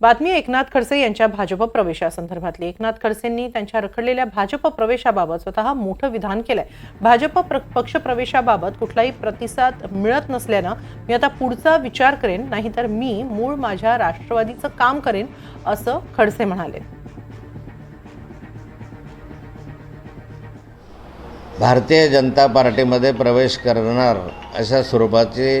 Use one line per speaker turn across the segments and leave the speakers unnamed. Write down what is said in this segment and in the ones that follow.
बातमी एकनाथ खडसे यांच्या भाजप प्रवेशासंदर्भातली. एकनाथ खडसेंनी त्यांच्या रखडलेल्या भाजप प्रवेशाबाबत स्वतः मोठं विधान केलंय. भाजप प्र पक्ष प्रवेशाबाबत कुठलाही प्रतिसाद मिळत नसल्यानं मी आता पुढचा विचार करेन नाहीतर मी मूळ माझ्या राष्ट्रवादीचं काम करेन असं खडसे म्हणाले.
भारतीय जनता पार्टीमध्ये प्रवेश करणार अशा स्वरूपाची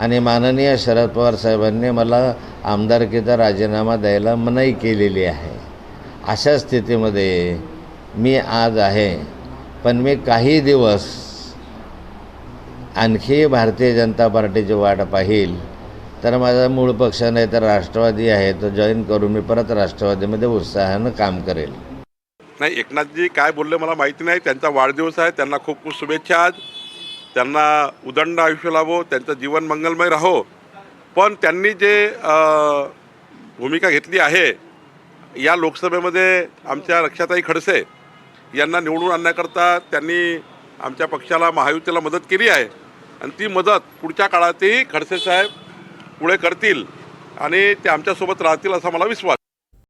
आणि माननीय शरद पवार साहेबांनी मला आमदारकीचा राजीनामा द्यायला मनाई केलेली आहे. अशा स्थितीमध्ये मी आज आहे पण मी काही दिवस आणखी भारतीय जनता पार्टीची वाट पाहिल. तर माझा मूळ पक्ष नाही तर राष्ट्रवादी आहे तो जॉईन करून मी परत राष्ट्रवादीमध्ये उत्साहानं काम करेल.
नाही एकनाथजी काय बोलले मला माहिती नाही. त्यांचा वाढदिवस आहे. त्यांना खूप खूप शुभेच्छा आज. त्यांना उदंड आयुष्य लाभो त्यांचं जीवन मंगलमय राहो. पण त्यांनी जे भूमिका घेतली आहे या लोकसभेमध्ये आमच्या रक्षाताई खडसे यांना निवडून आणण्याकरता त्यांनी आमच्या पक्षाला महायुतीला मदत केली आहे. आणि ती मदत पुढच्या काळातही खडसे साहेब पुढे करतील आणि ते आमच्यासोबत राहतील असा मला विश्वास